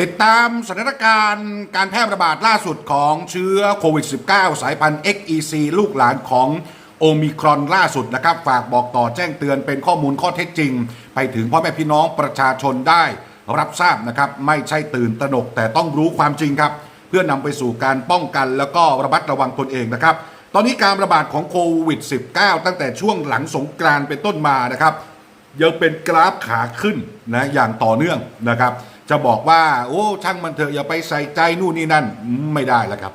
ติดตามสถานการณ์การแพร่ระบาดล่าสุดของเชื้อโควิด -19 สายพันธุ์ XEC ลูกหลานของโอมิครอนล่าสุดนะครับ ฝากบอกต่อแจ้งเตือนเป็นข้อมูลข้อเท็จจริง ไปถึงพ่อแม่พี่น้องประชาชนได้รับทราบนะครับ ไม่ใช่ตื่นตระหนกแต่ต้องรู้ความจริงครับ เพื่อนำไปสู่การป้องกันแล้วก็ระมัดระวังตนเองนะครับ ตอนนี้การระบาดของโควิด -19 ตั้งแต่ช่วงหลังสงกรานต์เป็นต้นมานะครับยังเป็นกราฟขาขึ้นนะอย่างต่อเนื่องนะครับ จะบอกว่า โอ้ช่างมันเถอะอย่าไปใส่ใจนู่นนี่นั่นไม่ได้แล้วครับ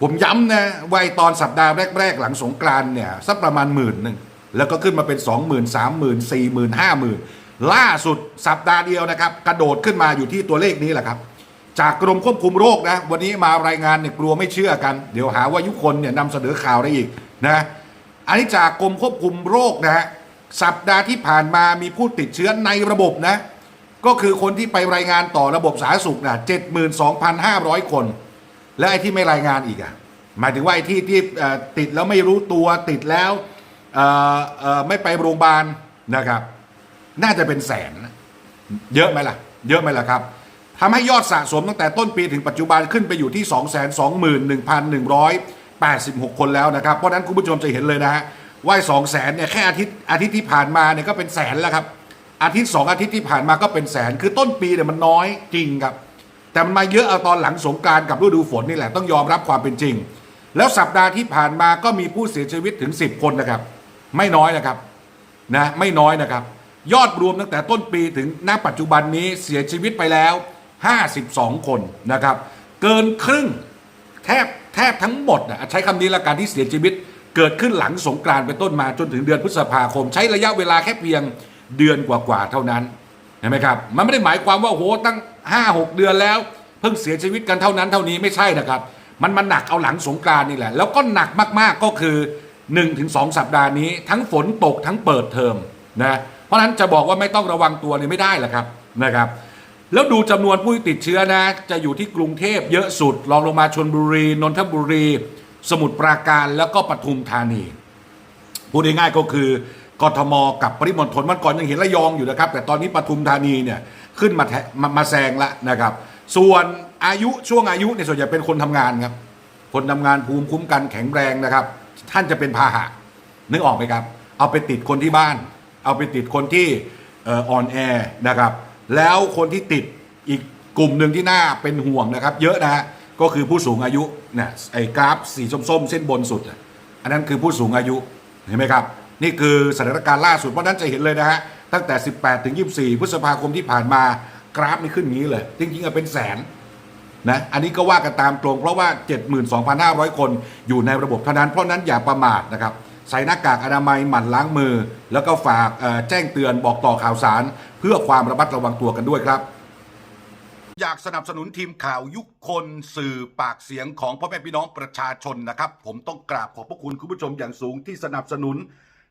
ผมย้ำนะว่าไอ้ตอนสัปดาห์แรก ๆ หลังสงกรานเนี่ยสักประมาณหมื่นหนึ่งแล้วก็ขึ้นมาเป็น 2 0 0 0 0 3 0 0 0 0 4 0 0 0 0 5 0,000ล่าสุดสัปดาห์เดียวนะครับ กระโดดขึ้นมาอยู่ที่ตัวเลขนี้แหละครับ จากกรมควบคุมโรคนะ วันนี้มารายงานเนี่ยกลัวไม่เชื่อกัน เดี๋ยวหาว่ายุคนเนี่ยนำเสนอข่าวได้อีกนะอันนี้จากกรมควบคุมโรคนะฮะสัปดาห์ที่ผ่านมามีผู้ติดเชื้อในระบบนะ ก็คือคนที่ไปรายงานต่อระบบสาธารณสุขนะ72,500 คน และไอ้ที่ไม่รายงานอีกอะหมายถึงว่าไอ้ที่ที่ติดแล้วไม่รู้ตัวติดแล้วไม่ไปโรงพยาบาลนะครับ น่าจะเป็นแสน เยอะไหมล่ะ เยอะไหมล่ะครับทำให้ยอดสะสมตั้งแต่ต้นปีถึงปัจจุบันขึ้นไปอยู่ที่ 221,186 คนแล้วนะครับ เพราะนั้นคุณผู้ชมจะเห็นเลยนะฮะว่าสองแสนเนี่ยแค่อาทิตย์อาทิตย์ที่ผ่านมาเนี่ยก็เป็นแสนแล้วครับ อาทิตย์สองอาทิตย์ที่ผ่านมาก็เป็นแสน คือต้นปีเนี่ยมันน้อยจริงครับ แต่มันมาเยอะเอาตอนหลังสงการกับฤดูฝนนี่แหละต้องยอมรับความเป็นจริง แล้วสัปดาห์ที่ผ่านมาก็มีผู้เสียชีวิตถึง 10 คนนะครับ ไม่น้อยนะครับนะไม่น้อยนะครับ ยอดรวมตั้งแต่ต้นปีถึงณปัจจุบันนี้เสียชีวิตไปแล้ว 52 คนนะครับ เกินครึ่งแทบแทบทั้งหมดนะใช้คำนี้ละกันที่เสียชีวิต เกิดขึ้นหลังสงกรานต์เป็นต้นมาจนถึงเดือนพฤษภาคม ใช้ระยะเวลาแค่เพียง เดือนกว่าๆเท่านั้นเห็นไหมครับ มันไม่ได้หมายความว่าโอ้โหตั้ง 5-6 เดือนแล้ว เพิ่งเสียชีวิตกันเท่านั้นเท่านี้ไม่ใช่นะครับ มันมาหนักเอาหลังสงกรานนี่แหละ แล้วก็หนักมากๆก็คือ 1-2 สัปดาห์นี้ ทั้งฝนตกทั้งเปิดเทอมนะเพราะฉะนั้นจะบอกว่าไม่ต้องระวังตัวเนี่ยไม่ได้แหละครับนะครับ แล้วดูจำนวนผู้ติดเชื้อนะ จะอยู่ที่กรุงเทพเยอะสุดรองลงมาชนบุรีนนทบุรี สมุทรปราการแล้วก็ปทุมธานีพูดง่ายๆก็คือ กทมกับปริมณฑลมื่อก่อนยังเห็นระยองอยู่นะครับ แต่ตอนนี้ปทุมธานีเนี่ยขึ้นมาแทมามาแซงละนะครับ ส่วนอายุช่วงอายุเนี่ยส่วนใหญ่เป็นคนทำงานครับ คนทำงานภูมิคุ้มกันแข็งแรงนะครับ ท่านจะเป็นพาหะนึกออกไหมครับ เอาไปติดคนที่บ้าน เอาไปติดคนที่อ่ออ่อนแอนะครับ แล้วคนที่ติดอีกกลุ่มหนึ่งที่น่าเป็นห่วงนะครับ เยอะนะฮะก็คือผู้สูงอายุเนะไอ้กราฟสีส้มๆเส้นบนสุด อันนั้นคือผู้สูงอายุเห็นไหมครับ นี่คือสถานการณ์ล่าสุดเพราะนั้นจะเห็นเลยนะฮะตั้งแต่ 18 ถึง 24 พฤษภาคมที่ผ่านมากราฟนี่ขึ้นงี้เลย จริงๆอะเป็นแสนนะอันนี้ก็ว่ากันตามตรงเพราะว่า 72,500 คนอยู่ในระบบเท่านั้นเพราะนั้นอย่าประมาทนะครับใส่หน้ากากอนามัยหมั่นล้างมือ แล้วก็ฝากแจ้งเตือนบอกต่อข่าวสาร เพื่อความระมัดระวังตัวกันด้วยครับ อยากสนับสนุนทีมข่าวยุคคนสื่อปากเสียงของพ่อแม่พี่น้องประชาชนนะครับ ผมต้องกราบขอบพระคุณคุณผู้ชมอย่างสูงที่สนับสนุน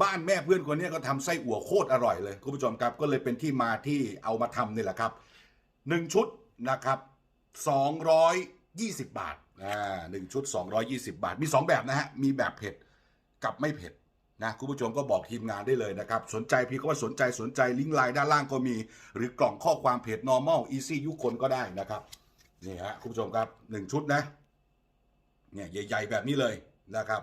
บ้านแม่เพื่อนคนนี้ก็ทำไส้อั่วโคตรอร่อยเลยคุณผู้ชมครับก็เลยเป็นที่มาที่เอามาทำนี่แหละครับหนึ่งชุดนะครับ220บาทอ่าหนึ่งชุด220บาท มี2แบบนะฮะมีแบบเผ็ดกับไม่เผ็ดนะคุณผู้ชมก็บอกทีมงานได้เลยนะครับ สนใจพี่ก็ว่าสนใจสนใจลิงก์ไลน์ด้านล่างก็มี หรือกล่องข้อความเพจ normal easy ยุคคนก็ได้นะครับนี่ฮะคุณผู้ชมครับหนึ่งชุดนะเนี่ยใหญ่ ๆ แบบนี้เลยนะครับ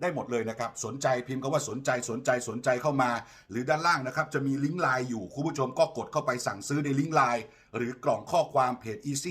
ได้หมดเลยนะครับ สนใจพิมพ์คาว่าสนใจสนใจสนใจเข้ามา หรือด้านล่างนะครับ จะมีลิงก์ไลน์อยู่คุณผู้ชมก็กดเข้าไปสั่งซื้อในลิงก์ไลน์หรือกล่องข้อความเพจ Easy